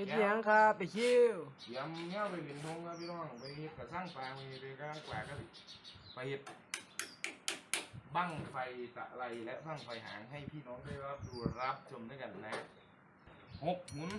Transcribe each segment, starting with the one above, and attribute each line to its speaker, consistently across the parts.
Speaker 1: ฮ็ดหยังครับไปคิว
Speaker 2: เตรียมเงี้ยไปเห็นทงครับพี่น้องไปเฮ็ดกระสร้างปลาไปไปกระสร้างปลาก็ไปเฮ็ดบั้งไฟตะไลและบั้งไฟหางให้พี่น้องได้รับดูรับชมด้วยกันนะหกหมุน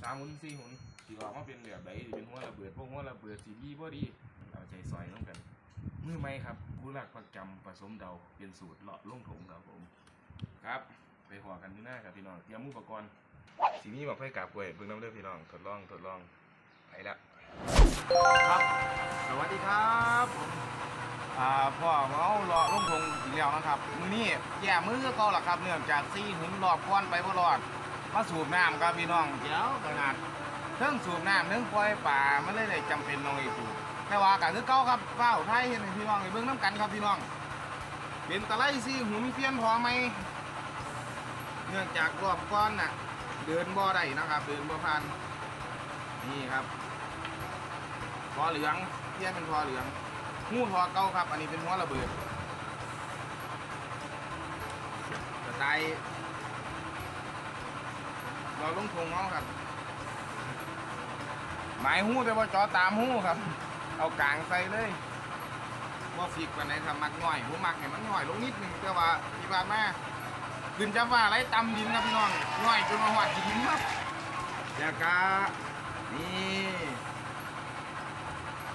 Speaker 2: สามหมุนสี่หมุนสีออกมาเป็นแบบไหนเป็นหัวระเบิดพวกหัวระเบิดสีดีพอดีเอาใจซอยน้องกันมือไหมครับผู้รักประจำผสมเดาเป็นสูตรเลาะลุ่งถงครับผม ครับ ไปหัวกันที่หน้าครับพี่น้องเตรียมอุปกรณ์ สีนี้บอกไฟกาบกล้วยเบิ่งน้ำเด้อพี่น้องทดลองทดลองไปละครับ สวัสดีครับอ่าพ่อเมาเลาะลงทงอีกแล้วนะครับ มือนี้แย่มือก็หล่ะครับ เนื่องจากซี่หุนรอบก้อนไปบ่รอดมาสูบน้ำครับพี่น้องเดี๋ยวขนาดเทิงสูบน้ำเทิงปล่อยป่ามันเลยได้จำเป็นน้องอีกสูบแต่ว่าก็คือเก่าครับเฝ้าไทยเห็นให้พี่น้องได้เบิ่งน้ำกันครับพี่น้อง เป็นตะไลซี่หุนเปลี่ยนพอไหมเนื่องจากรอบก้อนน่ะ เดินบ่อได้นะครับ เดินบ่อผ่านนี่ครับพอเหลืองเทียนเป็นพอเหลืองงูทอเก่าครับ อันนี้เป็นหัวระเบิดสไตล์เราลงทงเอาครับ หมายหูแต่ว่าจอตามหูครับ เอากลางใส่เลยว่าฟิกกันไหนทำมักหน่อยผมมักให้มันหน่อยลงนิดนึงแต่ว่าที่ผ่านมา ขึ้นจะว่าไรตำดินครับพี่น้องง่อยจนมาหวัดดินครับยากานี่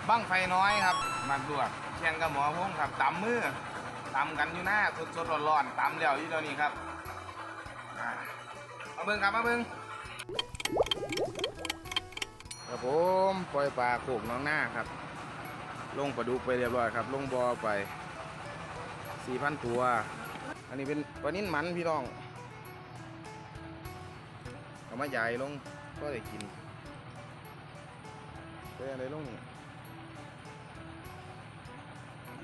Speaker 2: บั้งไฟน้อยครับมักดวกแข่งกับหมอพงครับตำมือตำกันอยู่หน้าสดสดๆร้อนๆตำแล้วอยู่ตอนนี้ครับมาเบิ่งครับมาเบิ่งครับผมปล่อยปลาโขกน้องหน้าครับ ลงปลาดุกไปเรียบร้อยครับ ลงบอไปสี่พันตัว อันนี้เป็นปลานิ่นหมันพี่น้องเอามาใหญ่ลงก็ได้กินเป็นอะไรลงนี่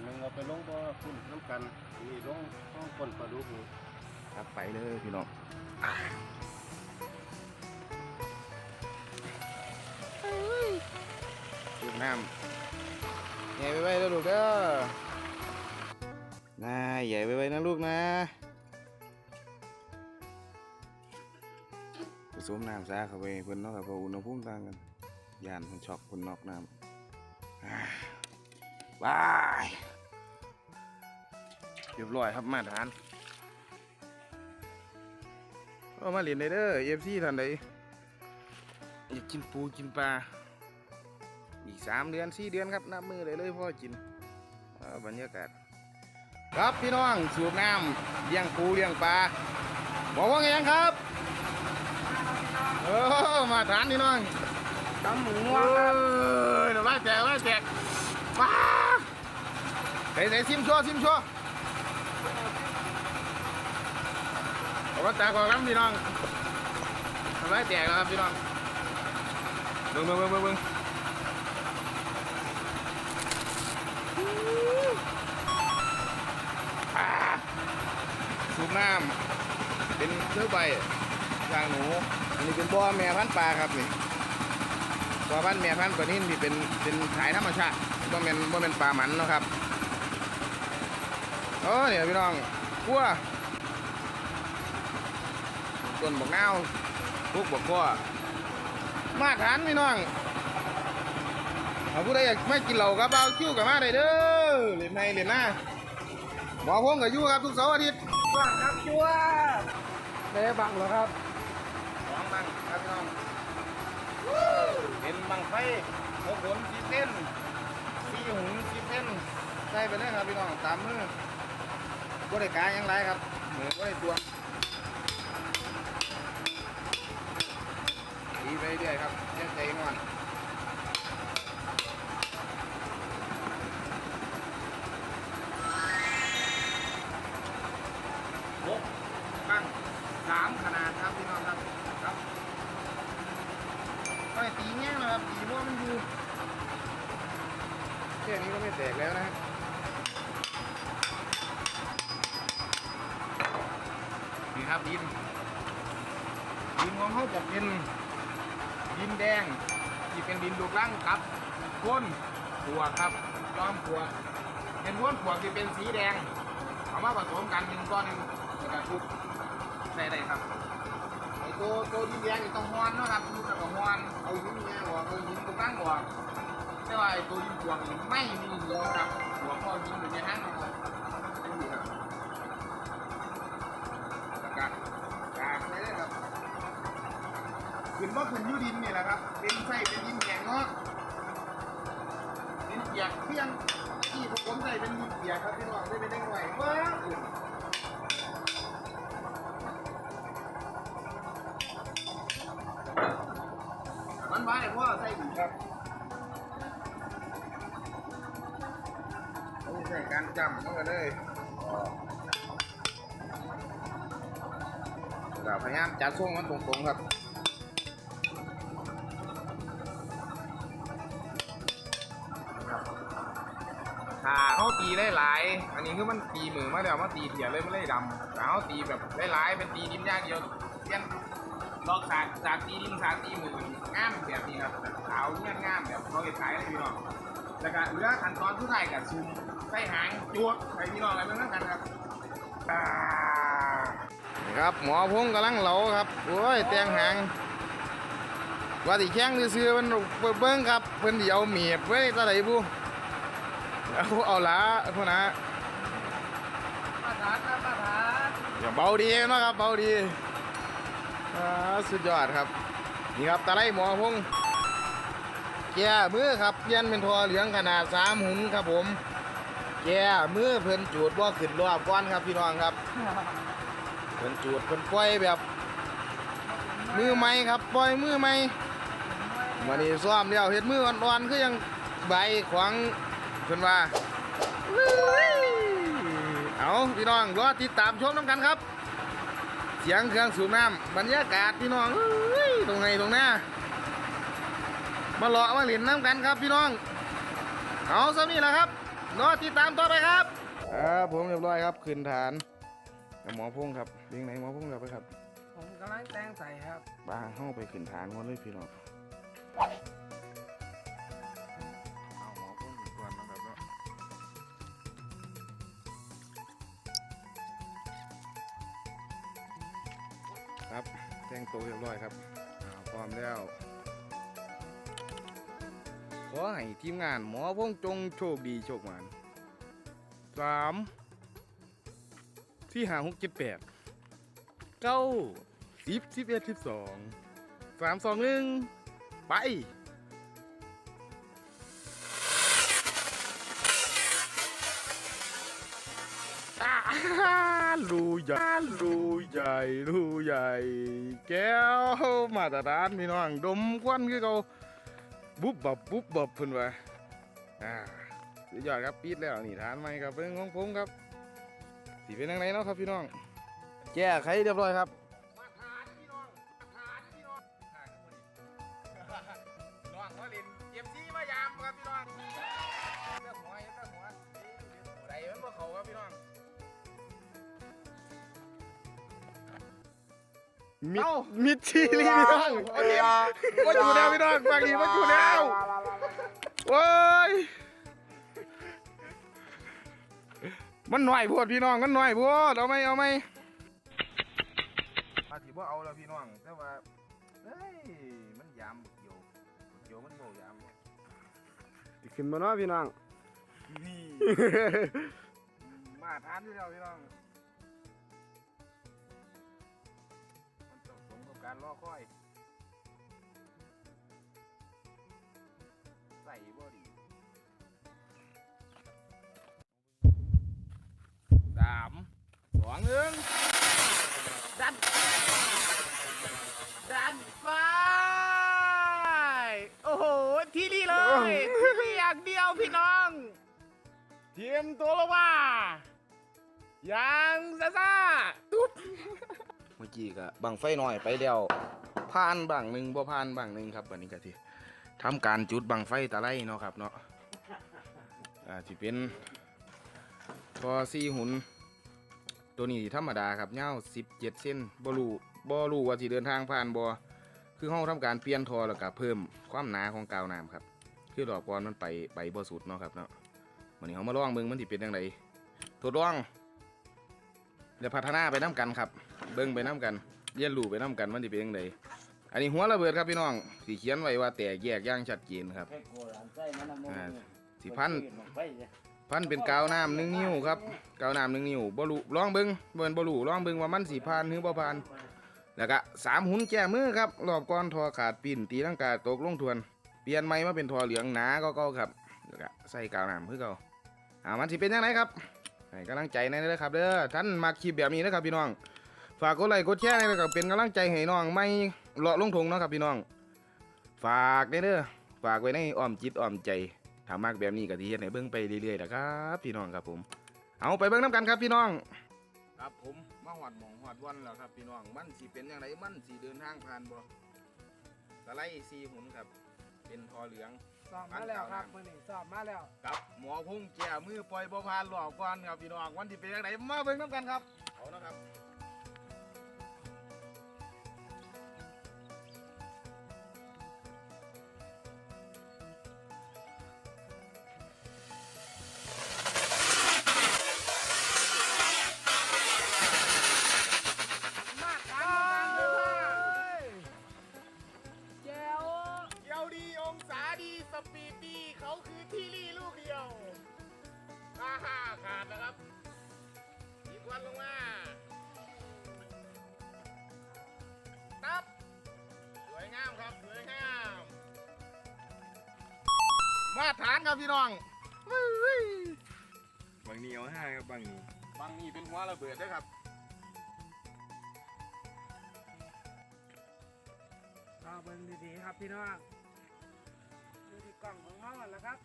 Speaker 3: หนึ่งเอาไปลงบ่คุณน้ำกันนี่ลงห้องคนปลาดุกนี่
Speaker 2: ครับไปเลยพี่น้องดูดน้ำใหญ่ไปไว้แล้วลูกเด้อ น่าใหญ่ไปไว้นะลูกนะผสมน้ำซาเข้าไปเพิ่นเนาะครับเพราะอุณหภูมิต่างกันยานเพิ่นช็อกเพิ่นนอกน้ำบายเรียบร้อยครับมาตรฐานเอามาเรียนได้เด้อเอฟซีท่านใดอยากกินปูกินปลาอีกสามเดือนสี่เดือนครับนับมือเลยเลยพ่อกินบรรยากาศ ครับพี่น้องสูบน้ำเลี้ยงปูเลี้ยงปลาบอกว่าไงครับเออมาทานพี่น้อง
Speaker 1: ตำหมู
Speaker 2: เออเดี๋ยวว่าแจกว่าแจกป้าใส่ใส่ซิมชัวซิมชัวเอาว่าแจกก่อนครับพี่น้องทำไรแจกแล้วครับพี่น้องเบิ่งเบิ่งเบิ่งเบิ่งเบิ่งอ่าสูบ น้ำเป็นเชื้อใบยางหนู อันนี้เป็นบ่อแม่พันปลาครับนี่ตัวพันแม่พันปลานิ่นที่เป็นเป็นขายธรรมชาติบ่แม่นบ่แม่นปลาหมันนะครับโอ้เนี่ยพี่น้องกัวต้นบกนาวพวกบกกัวมาทานพี่น้องเอาผู้ใดอยากไม่กินเหล้าครับเอาคิ้วกับมาได้เด้อเล่นในเล่นหน้าหมอพงกับยู่ครับทุกเสาร์อาทิตย์
Speaker 1: ว่าครับจัวได้บังหรอครับ
Speaker 2: สองบังครับพี่น้องเป็นบังไฟหกหนสีเส้นสีหุนสีเส้นใส่ไปเลยครับพี่น้องตามมือก็ได้กายยังไรครับเหมือนก็ได้ตัวดีไปเรื่อยครับเจ๊ใจงอนหกบังสามขนาดครับพี่น้องครับครับก็ได้ตีแง่นะครับตีเพราะว่ามันอยู่แค่นี้ก็ไม่แตกแล้วนะฮะ นี่ครับดิน ดินของเขาจะเป็นดินแดง ที่เป็นดินลูกรังกับก้นขัวครับจอมขัวเป็นก้นขัวที่เป็นสีแดงเอามาผสมกันเป็นก้อนหนึ่งแล้วก็ทุบใส่ได้ครับไอตัวตัวดินแดงนี่ต้องฮอนเนาะครับทุบแล้วก็ฮอน
Speaker 4: ตั้งออกแต่ว่าไอ้ตัวยิงพวงนี่ไม่มีหัวครับหัวพ่อยิงอยู่ในห้างครับ ขึ้นว่าขึ้นยูดินนี่แหละครับ เป็นไส้เป็นดินแข็งเนาะดินเปียกเพียงที่พวกผมใส่เป็นดินเปียกครับพี่น้องไม่เป็นได้ไหวว้ากนมันไว้เพราะว่าใส่ดีครับต้องใส่การจำมันก็เลยเราพยายามจัดช่วงมันตรงๆครับ ตีได้หลายๆอันนี้คือมันตีมือมาแล้วมาตีเถียเลยมันเลยดำแต่เขาตีแบบได้หลายๆเป็นตีดินย่างเดียวเช่นลอกสากสากตีดินสากตีมืองามแบบนี้ครับขาวเงี้ยงามแบบเขาเห็นขายเลยพี่น้องแล้วก็เหลือขั้นตอนสุดท้ายกับซุ่มใส่หางจวกใส่พี่น้องอะไรเหมือนกันครับ
Speaker 2: ครับหมอพงกำลังเหลาครับโอ้ยแตงหางว่าที่แข้งซื้อมันเบิ้งครับเพิ่นสิเอาเมียดไว้ยตะไหนบุ เอาเอาละพวกนะ
Speaker 1: มาทานครับมาทาน
Speaker 2: อย่าเบาดีนาะครับเบาดีสุดยอดครับ นี่ครับตะไลหมอพงแก่มือครับเปลี่ยนเป็นทอเหลืองขนาดสามหุ่นครับผมแก่มือเพิ่นจูดว่าขึ้นรอบก้อนครับพี่น้องครับเพิ่นจูดเพิ่นปล่อยแบบ มือใหม่ครับปล่อยมือใหม่วันนี้ซ้อมแล้วเฮ็ดมืออ่อนๆคือยังใบขวาง เพิ่นว่าเอาพี่น้องรอติดตามชมน้ำกันครับ เสียงเครื่องสูบน้ำบรรยากาศพี่น้องเอ้ยตรงไหนตรงหน้ามาเลาะมาเล่นน้ำกันครับพี่น้อง เอาซะนี่แหละครับรอติดตามต่อไปครับครับผมเรียบร้อยครับขึ้นฐานกับหมอพงครับเลี้ยงไหนหมอพงเดี๋ยวไปครับ
Speaker 1: ผมกำลังแต่งใส่ครับ
Speaker 2: บ้าเข้าไปขึ้นฐานก่อนเลยพี่น้อง ต่งตัวเรียบร้อยครับอ่าพร้อมแล้วขอให้ทีมงานหมอพงจงโชคดีโชคหมานสามที่หาหกเจ็ดแปดเก้าสิบสิบเอ็ดสิบสองสามสองหนึ่งไปอ่า รูใหญ่รูใหญ่รูใหญ่ แก้วมาตรฐานพี่น้องดมควันคือเขาบุ๊บบับบุ๊บบับเพิ่นว่าอ่าสุดยอดครับปีดแล้วนี่ฐานใหม่ครับเป็นของผมครับสีเป็นยังไงเนาะครับพี่น้องแก้ไขเรียบร้อยครับ
Speaker 4: มิ
Speaker 2: ดมิดชีรีพี่น้องมาอยู่แล้วพี่น้องบางทีมาอยู่แล้วโอ้ยมันหน่อยพวดพี่น้องมันหน่อยพวดเอาไหมเอาไหม
Speaker 4: อาสิบ่เอาแล้วพี่น้องแต่ว่าเฮ้ยมันยามเกี่ยวเกี่ยวมันบ่ยาม
Speaker 5: ขึ้นมาเนาะพี่น้อง
Speaker 4: นี่มาทานอยู่แล้วพี่น้อง กับการรอคอย ใส่บ่ดีสามสองหนึ่งดัน ดันไฟโอ้โห ที่นี่เลยที่นี่อย่างเดียวพี่น้องเทียมตัวละว่าย่างซ่าซา
Speaker 2: กี้ก็บังไฟหน่อยไปแล้วผ่านบังหนึ่งบ่ผ่านบังหนึ่งครับวันนี้ก็ที่ทำการจุดบังไฟตะไลเนาะครับเนาะอ่าที่เป็นทอซีหุ่นตัวนี้ธรรมดาครับยาว17เซนบ่รู้บ่รู้ว่าสิเดินทางผ่านบ่คือเฮาทำการเปลี่ยนทอแล้วก็เพิ่มความหนาของกาวน้ำครับ คือดอกบอลมันไปไปบ่สุดเนาะครับเนาะวันนี้เฮามาลองเบิ่งมันสิเป็นจังไดทดลองเดี๋ยวพัฒนาไปนํกันครับ เบิ่งไปนํกันเรียนรู้ไปนํกันมันสิเป็นจังไดอันนี้หัวระเบิดครับพี่น้องสีเขียนไว้ว่าแตกแยกย่างชัดเจนครับ
Speaker 6: แค่โกนอันใส่มันน่ะมัน
Speaker 2: อ่าสิพันพันเป็นกาวน้ำหนึ่งนิ้วครับกาวน้ำหนึ่งนิ้วบลูลองเบิ้งเบิ้นบลูลองเบิ้งว่ามันสีพานหรือบ่พานแล้วก็สามหุ่นแก้มือครับรอบก้อนทอขาดปีนตีลังกาตกลงทวน เปลี่ยนไม้มาเป็นทอเหลืองหนาก็เก่าครับแล้วก็ใส่กาวน้ำคือเก่าอ่ามันสิเป็นยังไงครับให้กำลังใจในเด้อครับเด้อท่านมาคลิปแบบนี้นะครับพี่น้อง ฝากกดไลค์กดแชร์ในอยนะครับเป็นกำลังใจให้น้องไม่เลาะลงทงเนาะครับพี่น้อง ฝากเด้อเด้อฝากไว้ในอ้อมจิตอ้อมใจถ้ามากแบบนี้ก็ที่เฮ็ดให้เบิ่งไปเรื่อยๆนะครับ พี่น้องครับผม เอาไปเบิ่งน้ำกันครับพี่น้อง ครับผมมาหอดหมองหอดวันแล้วครับพี่น้องมันสิเป็นยังไงมันสิเดินทางผ่านบ่ตะไลสีหุ่นครับ เป็นทอเหลือง
Speaker 1: สอบมาแล้วครับมื่อนี้สอบมาแล้ว
Speaker 2: กับหมอพุ่งแก่มือปล่อยบ่ผ่านหลอกก่อนครับพี่น้องวันที่เป็นยังไงมาเบิ่งน้ำกันครับเอานะครับ
Speaker 1: วั
Speaker 2: นลงมา ตับ สวยงามครับ สวยงาม มาตรฐานครับพี่น้อง
Speaker 6: บางนี้เอาห้าครับบางนี้
Speaker 2: บางนี่เป็นหัวระเบิดด้วยครับ
Speaker 1: รอเบิ่งดีๆครับพี่น้องดูที่กล่องของเขาก่อนแล้วครับ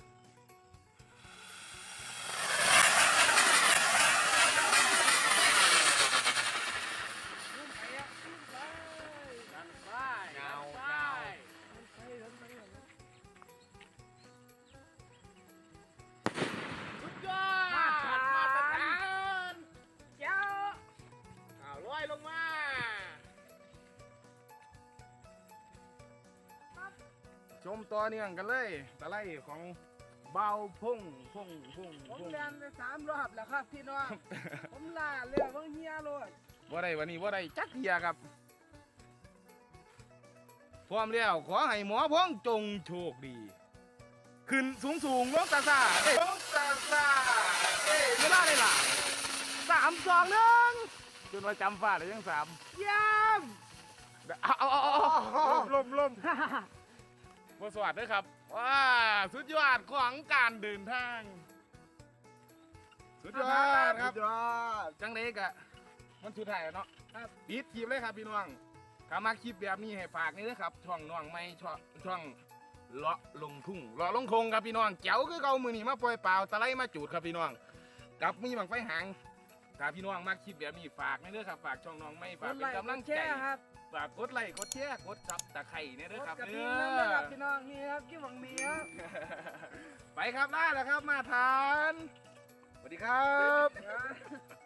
Speaker 2: ชมต่อเนื่องกันเลยตะไลของเบาพุ่งพุ่งพุ่ง
Speaker 1: ผม
Speaker 2: พุ่ง
Speaker 1: เรียนไปสามรอบแล้วครับพี่น้อง ผมลาเรือเบางเฮียโลด
Speaker 2: ว่าได้วันนี้ว่าได้จักเทียครับ พร้อมแล้วขอให้หมอพ้องจงโชคดี ขึ้นสูงสูงลงตาซาเอ้ยลงตาซาเอ้ยเวลาได้ล่ะสามสองหนึ่งจนว่าจำฟ้าได้ยังสาม
Speaker 1: เยี่ยม
Speaker 2: เอาเอาเอาเอาลมลม บสวัสดีครับว้าสุดยอดของการเดินทาง สุดยอดครับ
Speaker 6: ยอด
Speaker 2: จังเด็กอะมันสุดท้ายแล้วเนาะครับปิดคลิปเลยครับพี่น้องถ้ามาคลิปแบบนี้ให้ฝากนี่นะครับ ช่องน้องไม่ช่องช่องเลาะลงทุ่งเลาะลงทงครับพี่น้องเจ๋วคือเกามือนี่มาปล่อยเปล่าตะไลมาจูดครับพี่น้องกับมีบังไฟหางถ้าพี่น้องมาคลิปแบบนี้ฝากนี่เด้อครับฝากช่องน้องไม่ฝากเป็นกำลังใจ
Speaker 1: ครับ
Speaker 2: ฝากกดไลค์กดแชร์กดซับตะไคร่เนี่ย
Speaker 1: ก
Speaker 2: เด้อ
Speaker 1: ด
Speaker 2: ครับ
Speaker 1: กระ
Speaker 2: เด้
Speaker 1: ดิ่ง
Speaker 2: อ
Speaker 1: นั่นนะครับพี่น้องนี่ครับกี่หวังมีครับ
Speaker 2: ไปครับได้แล้วครับมาทานสวัสดีครับ
Speaker 1: อ่า